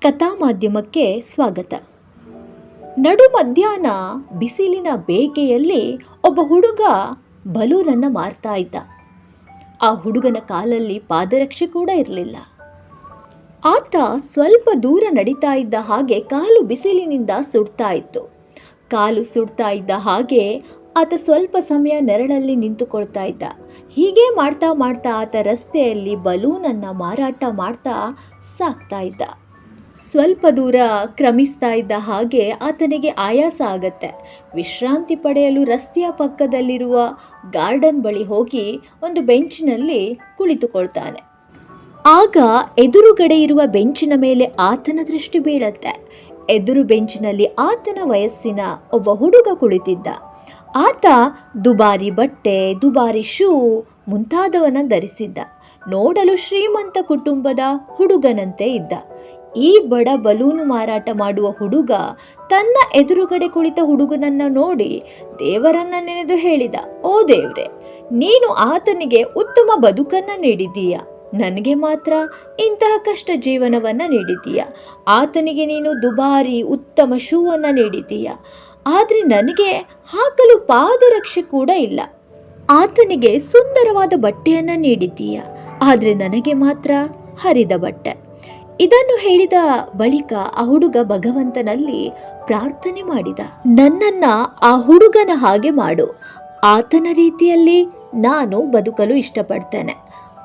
ಕಥಾ ಮಾಧ್ಯಮಕ್ಕೆ ಸ್ವಾಗತ. ನಡು ಮಧ್ಯಾಹ್ನ ಬಿಸಿಲಿನ ಬೇಗೆಯಲ್ಲಿ ಒಬ್ಬ ಹುಡುಗ ಬಲೂನನ್ನು ಮಾರ್ತಾ ಇದ್ದ. ಆ ಹುಡುಗನ ಕಾಲಲ್ಲಿ ಪಾದರಕ್ಷೆ ಕೂಡ ಇರಲಿಲ್ಲ. ಆತ ಸ್ವಲ್ಪ ದೂರ ನಡೀತಾ ಇದ್ದ ಹಾಗೆ ಕಾಲು ಬಿಸಿಲಿನಿಂದ ಸುಡ್ತಾ ಇತ್ತು. ಕಾಲು ಸುಡ್ತಾ ಇದ್ದ ಹಾಗೆ ಆತ ಸ್ವಲ್ಪ ಸಮಯ ನೆರಳಲ್ಲಿ ನಿಂತುಕೊಳ್ತಾ ಇದ್ದ. ಹೀಗೆ ಮಾಡ್ತಾ ಮಾಡ್ತಾ ಆತ ರಸ್ತೆಯಲ್ಲಿ ಬಲೂನನ್ನು ಮಾರಾಟ ಮಾಡ್ತಾ ಸಾಕ್ತಾ ಇದ್ದ. ಸ್ವಲ್ಪ ದೂರ ಕ್ರಮಿಸ್ತಾ ಇದ್ದ ಹಾಗೆ ಆತನಿಗೆ ಆಯಾಸ ಆಗತ್ತೆ. ವಿಶ್ರಾಂತಿ ಪಡೆಯಲು ರಸ್ತೆಯ ಪಕ್ಕದಲ್ಲಿರುವ ಗಾರ್ಡನ್ ಬಳಿ ಹೋಗಿ ಒಂದು ಬೆಂಚಿನಲ್ಲಿ ಕುಳಿತುಕೊಳ್ತಾನೆ. ಆಗ ಎದುರುಗಡೆ ಇರುವ ಬೆಂಚಿನ ಮೇಲೆ ಆತನ ದೃಷ್ಟಿ ಬೀಳತ್ತೆ. ಎದುರು ಬೆಂಚಿನಲ್ಲಿ ಆತನ ವಯಸ್ಸಿನ ಒಬ್ಬ ಹುಡುಗ ಕುಳಿತಿದ್ದ. ಆತ ದುಬಾರಿ ಬಟ್ಟೆ, ದುಬಾರಿ ಶೂ ಮುಂತಾದವನ ಧರಿಸಿದ್ದ. ನೋಡಲು ಶ್ರೀಮಂತ ಕುಟುಂಬದ ಹುಡುಗನಂತೆ ಇದ್ದ. ಈ ಬಡ ಬಲೂನು ಮಾರಾಟ ಮಾಡುವ ಹುಡುಗ ತನ್ನ ಎದುರುಗಡೆ ಕುಳಿತ ಹುಡುಗನನ್ನ ನೋಡಿ ದೇವರನ್ನ ನೆನೆದು ಹೇಳಿದ, ಓ ದೇವ್ರೆ, ನೀನು ಆತನಿಗೆ ಉತ್ತಮ ಬದುಕನ್ನ ನೀಡಿದೀಯ ನನಗೆ ಮಾತ್ರ ಇಂತಹ ಕಷ್ಟ ಜೀವನವನ್ನ ನೀಡಿದೀಯ ಆತನಿಗೆ ನೀನು ದುಬಾರಿ ಉತ್ತಮ ಶೂವನ್ನ ನೀಡಿದ್ದೀಯ. ಆದರೆ ನನಗೆ ಹಾಕಲು ಪಾದರಕ್ಷೆ ಕೂಡ ಇಲ್ಲ. ಆತನಿಗೆ ಸುಂದರವಾದ ಬಟ್ಟೆಯನ್ನು ನೀಡಿದ್ದೀಯ. ಆದರೆ ನನಗೆ ಮಾತ್ರ ಹರಿದ ಬಟ್ಟೆ. ಇದನ್ನು ಹೇಳಿದ ಬಳಿಕ ಆ ಹುಡುಗ ಭಗವಂತನಲ್ಲಿ ಪ್ರಾರ್ಥನೆ ಮಾಡಿದ. ನನ್ನನ್ನ ಆ ಹುಡುಗನ ಹಾಗೆ ಮಾಡು. ಆತನ ರೀತಿಯಲ್ಲಿ ನಾನು ಬದುಕಲು ಇಷ್ಟಪಡ್ತೇನೆ.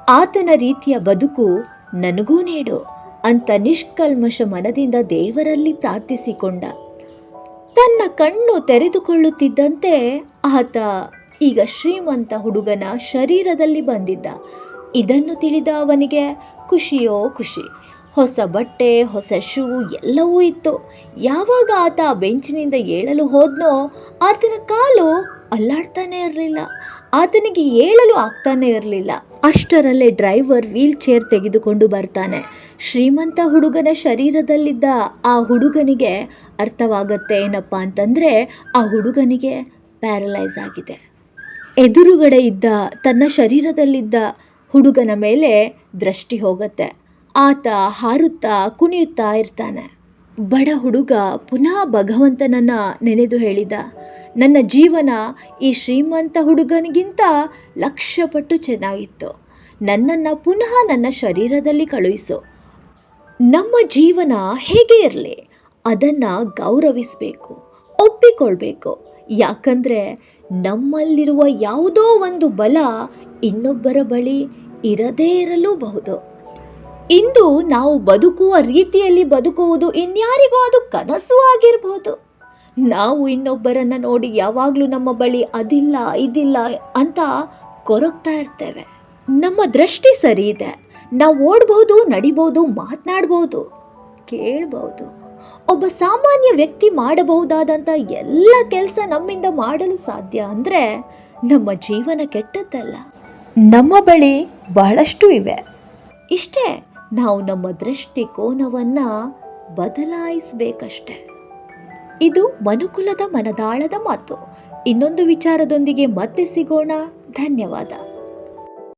ಆತನ ರೀತಿಯ ಬದುಕು ನನಗೂ ನೀಡು ಅಂತ ನಿಷ್ಕಲ್ಮಶ ಮನದಿಂದ ದೇವರಲ್ಲಿ ಪ್ರಾರ್ಥಿಸಿಕೊಂಡ. ತನ್ನ ಕಣ್ಣು ತೆರೆದುಕೊಳ್ಳುತ್ತಿದ್ದಂತೆ ಆತ ಈಗ ಶ್ರೀಮಂತ ಹುಡುಗನ ಶರೀರದಲ್ಲಿ ಬಂದಿದ್ದ. ಇದನ್ನು ತಿಳಿದ ಅವನಿಗೆ ಖುಷಿಯೋ ಖುಷಿ. ಹೊಸ ಬಟ್ಟೆ, ಹೊಸ ಶೂ ಎಲ್ಲವೂ ಇತ್ತು. ಯಾವಾಗ ಆತ ಬೆಂಚಿನಿಂದ ಏಳಲು ಹೋದ್ನೋ ಆತನ ಕಾಲು ಅಲ್ಲಾಡ್ತಾನೆ ಇರಲಿಲ್ಲ. ಆತನಿಗೆ ಏಳಲು ಆಗ್ತಾನೆ ಇರಲಿಲ್ಲ. ಅಷ್ಟರಲ್ಲೇ ಡ್ರೈವರ್ ವೀಲ್ ಚೇರ್ ತೆಗೆದುಕೊಂಡು ಬರ್ತಾನೆ. ಶ್ರೀಮಂತ ಹುಡುಗನ ಶರೀರದಲ್ಲಿದ್ದ ಆ ಹುಡುಗನಿಗೆ ಅರ್ಥವಾಗತ್ತೆ ಏನಪ್ಪ ಅಂತಂದರೆ ಆ ಹುಡುಗನಿಗೆ ಪ್ಯಾರಲೈಸ್ ಆಗಿದೆ. ಎದುರುಗಡೆ ಇದ್ದ ತನ್ನ ಶರೀರದಲ್ಲಿದ್ದ ಹುಡುಗನ ಮೇಲೆ ದೃಷ್ಟಿ ಹೋಗುತ್ತೆ. ಆತ ಹಾರುತ್ತಾ ಕುಣಿಯುತ್ತಾ ಇರ್ತಾನೆ. ಬಡ ಹುಡುಗ ಪುನಃ ಭಗವಂತನನ್ನ ನೆನೆದು ಹೇಳಿದ, ನನ್ನ ಜೀವನ ಈ ಶ್ರೀಮಂತ ಹುಡುಗನಿಗಿಂತ ಲಕ್ಷ ಪಟ್ಟು ಚೆನ್ನಾಗಿತ್ತು. ನನ್ನನ್ನು ಪುನಃ ನನ್ನ ಶರೀರದಲ್ಲಿ ಕಳುಹಿಸು. ನಮ್ಮ ಜೀವನ ಹೇಗೆ ಇರಲಿ, ಅದನ್ನು ಗೌರವಿಸಬೇಕು, ಒಪ್ಪಿಕೊಳ್ಬೇಕು. ಯಾಕಂದರೆ ನಮ್ಮಲ್ಲಿರುವ ಯಾವುದೋ ಒಂದು ಬಲ ಇನ್ನೊಬ್ಬರ ಬಳಿ ಇರದೇ ಇರಲೂಬಹುದು. ಇಂದು ನಾವು ಬದುಕುವ ರೀತಿಯಲ್ಲಿ ಬದುಕುವುದು ಇನ್ಯಾರಿಗೂ ಅದು ಕನಸು ಆಗಿರಬಹುದು ನಾವು ಇನ್ನೊಬ್ಬರನ್ನ ನೋಡಿ ಯಾವಾಗಲೂ ನಮ್ಮ ಬಳಿ ಅದಿಲ್ಲ, ಇದಿಲ್ಲ ಅಂತ ಕೊರಗ್ತಾ ಇರ್ತೇವೆ. ನಮ್ಮ ದೃಷ್ಟಿ ಸರಿ ಇದೆ. ನಾವು ಓಡ್ಬೋದು, ನಡಿಬೋದು, ಮಾತನಾಡ್ಬೋದು, ಕೇಳ್ಬೋದು. ಒಬ್ಬ ಸಾಮಾನ್ಯ ವ್ಯಕ್ತಿ ಮಾಡಬಹುದಾದಂಥ ಎಲ್ಲ ಕೆಲಸ ನಮ್ಮಿಂದ ಮಾಡಲು ಸಾಧ್ಯ ಅಂದರೆ ನಮ್ಮ ಜೀವನ ಕೆಟ್ಟದ್ದಲ್ಲ. ನಮ್ಮ ಬಳಿ ಬಹಳಷ್ಟು ಇವೆ. ಇಷ್ಟೇ. ನಾವು ನಮ್ಮ ದೃಷ್ಟಿಕೋನವನ್ನು ಬದಲಾಯಿಸಬೇಕಷ್ಟೆ. ಇದು ಮನುಕುಲದ ಮನದಾಳದ ಮಾತು. ಇನ್ನೊಂದು ವಿಚಾರದೊಂದಿಗೆ ಮತ್ತೆ ಸಿಗೋಣ. ಧನ್ಯವಾದ.